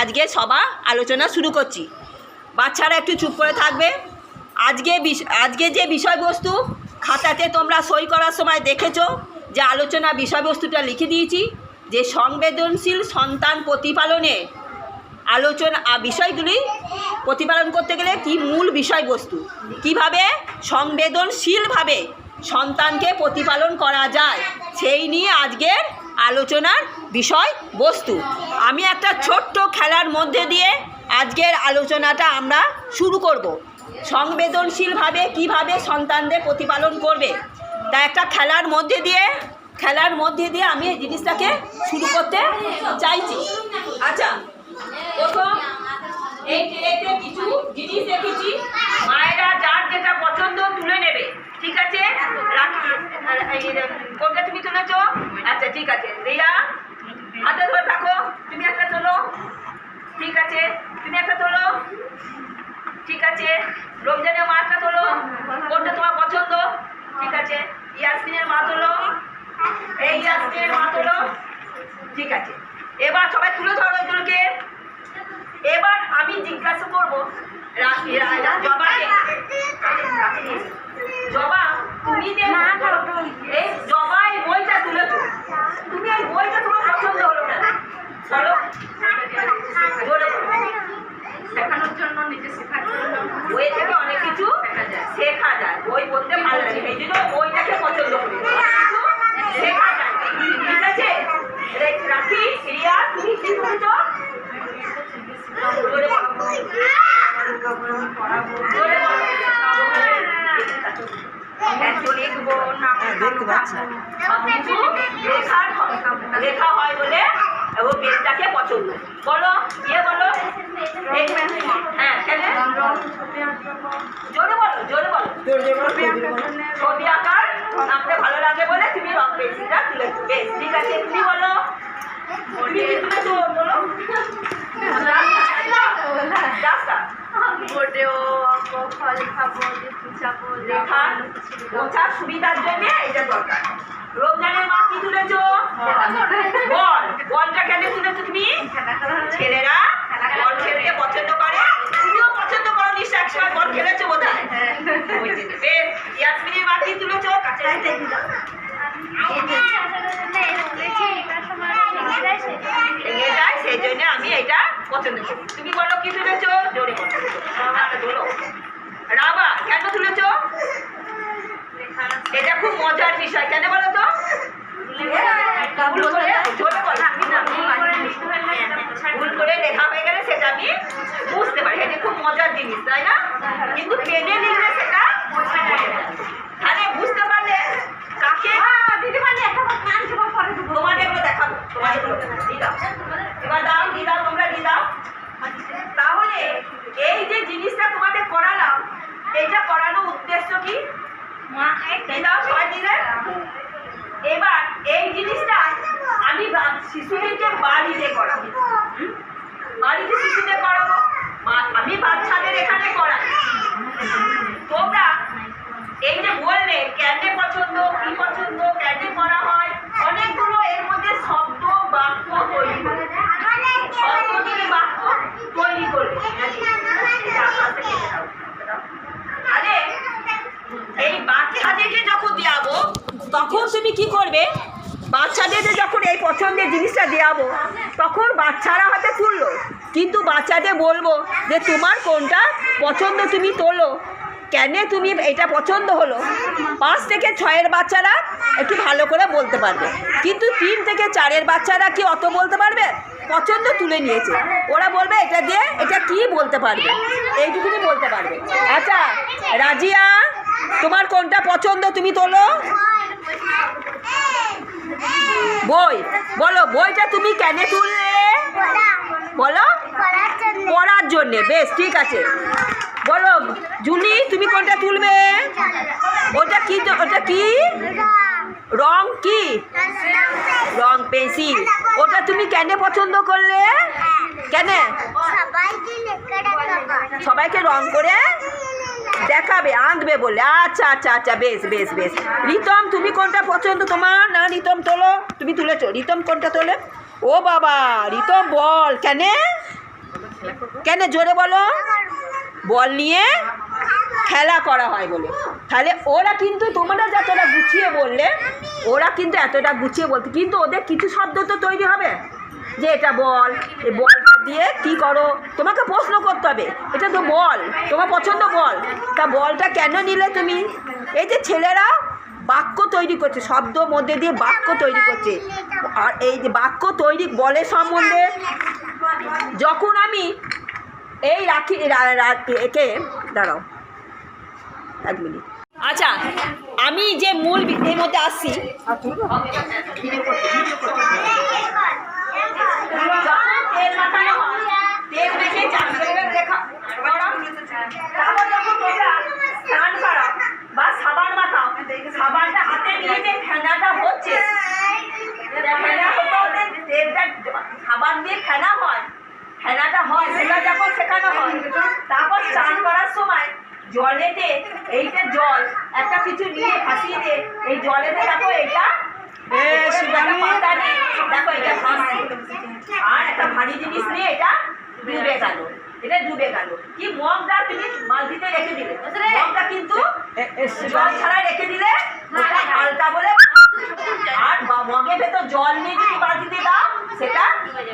আজকে সভা আলোচনা শুরু করছি। বাচ্চারা একটু চুপ করে থাকবে। আজকে আজকে যে বিষয়বস্তু খাতাতে তোমরা সই করার সময় দেখেছ, যে আলোচনা বিষয়বস্তুটা লিখে দিয়েছি, যে সংবেদনশীল সন্তান প্রতিপালনে আলোচনা বিষয়গুলি প্রতিপালন করতে গেলে কি মূল বিষয়বস্তু? কীভাবে সংবেদনশীলভাবে সন্তানকে প্রতিপালন করা যায়? সেই নিয়ে আজকের আলোচনার বিষয় বস্তু। আমি একটা ছোট্ট খেলার মধ্যে দিয়ে আজকের আলোচনাটা আমরা শুরু করব। সংবেদনশীলভাবে কীভাবে সন্তানদের প্রতিপালন করবে। তা একটা খেলার মধ্যে দিয়ে, খেলার মধ্যে দিয়ে আমি এই জিনিসটাকে শুরু করতে চাইছি। আচ্ছা প্রথম এই ট্রেতে কিছু জিনিস রেখেছি মায়েরা যার যেটা পছন্দ তুলে নেবে। ঠিক আছে? রাখি। কোনটা তুমি তুলেছো? আচ্ছা ঠিক আছে রিয়া হাতে ধরে থাকো তুমি একটা তোলো ঠিক আছে তুমি একটা তোলো ঠিক আছে রমজানের মা একটা তোলো। কোনটা তোমার পছন্দ। ঠিক আছে। ইয়াসমিনের মা তোলো। এই ইয়াসমিনের মা তোলো। ঠিক আছে। এবার সবাই তুলে ধরো এগুলোকে। এবার আমি জিজ্ঞাসা করব জবা তুমি যে এই জবা এই বইটা তুলেছো তুমি এই বইটা তোমার পছন্দ হলো না বলো। শেখানোর জন্য নিজে শেখার জন্য বই থেকে অনেক কিছু শেখা যায়। বই পড়তে ভালো লাগে। এই জন্য বইটাকে পছন্দ করি। শেখা যায়। ঠিক আছে? রাখি রিয়া তুমি কি বলছো না দেখতে পাচ্ছি। হয়। লেখা হয় বলে এবং পেনটাকে পছন্দ। বলো ইয়ে বলো? হ্যাঁ জোরে বলো জোরে বলো। ছবি আঁকার আঁকতে ভালো লাগে বলে তুমি রং পেন্সিলটা তুলে বেশ ঠিক আছে, তুমি বলো। তুমি বলো। ফল খাব লেখা। বোঝার সুবিধার জন্য এটা দরকার। রমজানের মা কি তুলেছ? বল বলটা কেন তুলেছো তুমি ছেলেরা বল খেলতে পছন্দ করে তুমিও পছন্দ করো নিশ্চয় একসময় বল খেলেছো বোধ হয় ইয়াসমিনের মা কি তুলেছো কাছে ভেঙে যায় সেই জন্য আমি এটা পছন্দ করি তুমি বলো কি তুলেছো জোরে বলো আচ্ছা, বলো রাবা কেন তুলেছ? এটা খুব মজার বিষয়, কেন বলো তো? ভুল করে লেখা হয়ে গেলে সেটা আমি বুঝতে পারি, এটা খুব মজার জিনিস, তাই না? কিন্তু পেনে লিখলে সেটা তাহলে বুঝতে পারলে কাকে তোমাদের এগুলো দেখাবো তোমাদের এগুলো দেখাবো। দিয়ে দাও। এবার দাও দিয়ে দাও তোমরা দিয়ে দাও তাহলে এই যে জিনিসটা তোমাদের করালাম এইটা করানোর উদ্দেশ্য কি দিয়ে দাও সবাই দিলে এবার এই জিনিসটা আমি ভাব- শিশুদেরকে বাড়িতে করাবো হুম? বাড়িতে শিশুদের করাবো মা- আমি বাচ্চাদের এখানে করাই তোমরা এই বললে ক্যান্ডে পছন্দ, কি পছন্দ ক্যান্ডে করা হয়, অনেকগুলো এর মধ্যে শব্দ, বাক্য তৈরি এই বাচ্চাদেরকে যখন দেওয়াবো তখন তুমি কি করবে? বাচ্চাদের যখন এই পছন্দের জিনিসটা দেওয়াবো তখন বাচ্চারা হয়তো তুললো। কিন্তু বাচ্চাদের বলব যে, তোমার কোনটা পছন্দ তুমি তোলো। কেন তুমি এটা পছন্দ হলো? পাঁচ থেকে ছয়ের বাচ্চারা একটু ভালো করে বলতে পারবে। কিন্তু তিন থেকে চারের বাচ্চারা কি অত বলতে পারবে? পছন্দ তুলে নিয়েছে। ওরা বলবে এটা দিয়ে এটা কি বলতে পারবে? এইটুকুনি বলতে পারবে। আচ্ছা রাজিয়া তোমার কোনটা পছন্দ তুমি তোলো? বই। বলো বইটা তুমি কেন তুললে? বলো। পড়ার জন্যে। বেশ ঠিক আছে। বলো জুলি তুমি কোনটা তুলবে? ওটা কি ওটা কি? রং কি? রং পেন্সিল। ওটা তুমি কেন পছন্দ করলে? কেন? সবাইকে রং করে দেখাবে, আঁকবে বলে। আচ্ছা আচ্ছা আচ্ছা বেশ বেশ বেশ। রিতম, তুমি কোনটা পছন্দ? তোমার না রিতম তোলো। তুমি তুলেছো। রিতম কোনটা তোলে? ও বাবা, রিতম বল। কেন? কেন, জোরে বলো। বল নিয়ে খেলা করা হয় বলে। তাহলে ওরা কিন্তু তোমরা যতটা গুছিয়ে বললে, ওরা কিন্তু এতটা গুছিয়ে বলতে, কিন্তু ওদের কিছু শব্দ তো তৈরি হবে। যে এটা বল, এই বলটা দিয়ে কি করো? তোমাকে প্রশ্ন করতে হবে, এটা তো বল, তোমার পছন্দ বল। তা বলটা কেন নিলে তুমি? এই যে ছেলেরা বাক্য তৈরি করছে, শব্দ মধ্যে দিয়ে বাক্য তৈরি করছে। আর এই যে বাক্য তৈরি বলের সম্বন্ধে যখন আমি এই রাখি একে দাঁড়াও। এক মিনিট। আচ্ছা আমি যে মূল এর মধ্যে আসছি হয়, বা সাবান মাখাও সাবানটা হাতে নিয়ে যে ফেনাটা হচ্ছে। ফেনা হতে হতে সাবান দিয়ে ফেনা হয় ফেনাটা হয় সেটা যখন শেখানো হয় তারপর চান করার সময় জলেতে এইটা জল একটা কিছু নিয়ে ভাসিয়ে দিয়ে এই জলেতে দেখো এটা দেখো ভাসছে। আর একটা ভারী জিনিস নিয়ে এটা ডুবে গেল এটা ডুবে গেল। কি মগটা তুমি বালতিতে রেখে দিলে? মগটা কিন্তু জল ছাড়া রেখে দিলে ওটা বলে আর মগের ভেতর জল নিয়ে যদি বালতিতে দাও সেটা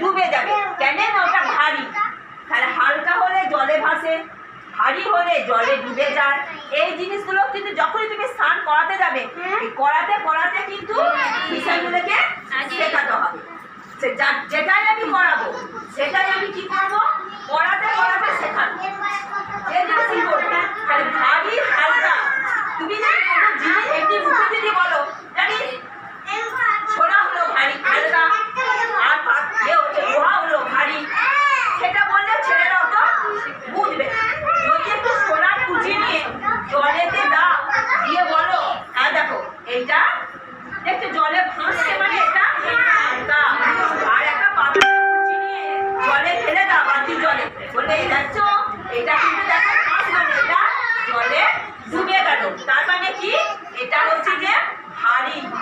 ডুবে যাবে কেন না ওটা ভারী তাহলে হালকা হলে জলে ভাসে ভারী হলে জলে ডুবে যায়। এই জিনিসগুলো কিন্তু যখনই তুমি স্নান করাতে যাবে করাতে করাতে কিন্তু বিষয়গুলোকে শেখাতে হবে। যা- যেটাই আমি করাবো সেটাই আমি কি করব? করাতে করাতে শেখাবো।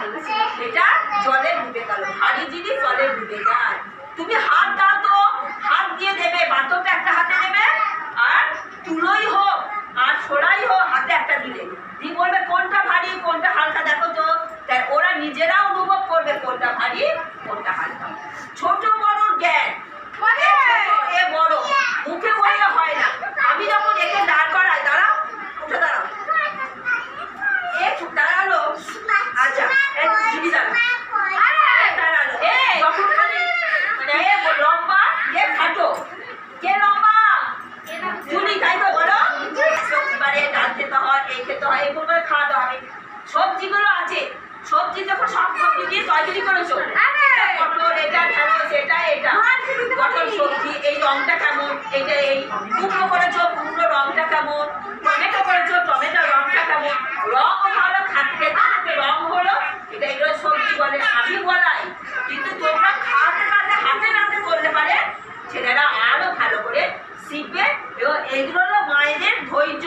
ভারী এটা জলে ডুবে গেল। ভারী জিনিস জলে ডুবে যায়। তুমি হাত দাও তো, হাত দিয়ে দেবে বাতরটা একটা হাতে দেবে, আর তুলোই হোক, আর ছোড়াই হোক, হাতে একটা দিলে দিয়ে বলবে, কোনটা ভারী, কোনটা হালকা? দেখো তো, তাই ওরা নিজেরা অনুভব করবে কোনটা ভারী, কোনটা হালকা। ছোট বড় জ্ঞান এ ছোট, এ বড় মুখে বললে হয় না আমি যখন একে দাঁড় করাই দাঁড়াও উঠে দাঁড়াও এ দাঁড়াল আচ্ছা এই দিদি দাঁড়াও এ দাঁড়াল এ যখন খালি মানে এ লম্বা এ খাটো কে লম্বা চুলি তাই তো বলো এবারে ডাল খেতে হয় এই খেতে হয় এগুলো করে খাওয়াতে হবে সবজিগুলো আছে সবজি যখন সব সবজি দিয়ে তরকারি করেছ পটল এটা ঢেঁড়স এটা এটা। পটল সবজি এই রংটা কেমন? এইটা এই কুমড়ো করেছ কুমড়ো রংটা কেমন? টমেটো টমেটো রংটা কেমন রং ভালো খাতে খেতে রং হলো এটা এগুলো সবজি বলে আমি বলাই কিন্তু তোমরা খাতে খাতে হাতে নাতে করলে পারে ছেলেরা আরও ভালো করে শিখবে এবং এগুলো হলো মায়েদের ধৈর্য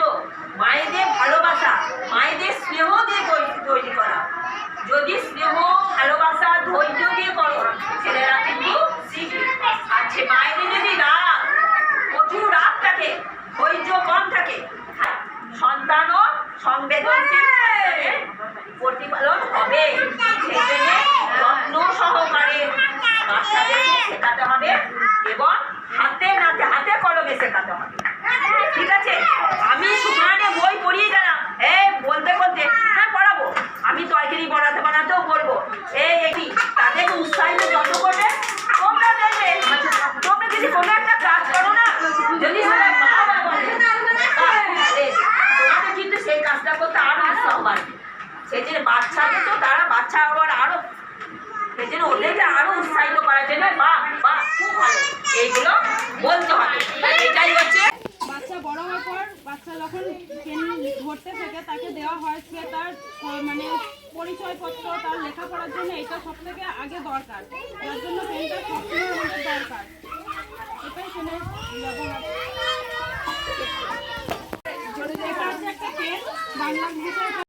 মায়েদের ভালোবাসা মায়েদের স্নেহ দিয়ে তৈরি তৈরি করা যদি স্নেহ, ভালোবাসা, ধৈর্য দিয়ে করো, ছেলেরা কিন্তু শিখবে আর সে বাইরে যদি রাগ, প্রচুর রাগ থাকে, ধৈর্য কম থাকে সন্তান ও সংবেদনশীল প্রতিপালন হবে। জন্য যত্ন সহকারে বাচ্চাদেরকে শেখাতে হবে এবং হাতে নাতে হাতে কলমে শেখাতে হবে ঠিক আছে আমি সুমানে বই পড়িয়ে গেলাম এই বলতে বলতে হ্যাঁ পড়াবো আমি তরকারি বানাতে বানাতেও বলব এই এটি তাদেরকে উৎসাহিত যত করবে তোমরা দেখবে তোমরা যদি কোনো একটা কাজ করো না তারা বাচ্চা বড় হওয়ার পর বাচ্চা যখন ধরতে থাকে, তাকে দেওয়া হয় সে তার মানে পরিচয়পত্র, তার লেখাপড়ার জন্য এটা সব থেকে আগে দরকার। যার জন্য পেনটা দরকার। এটাই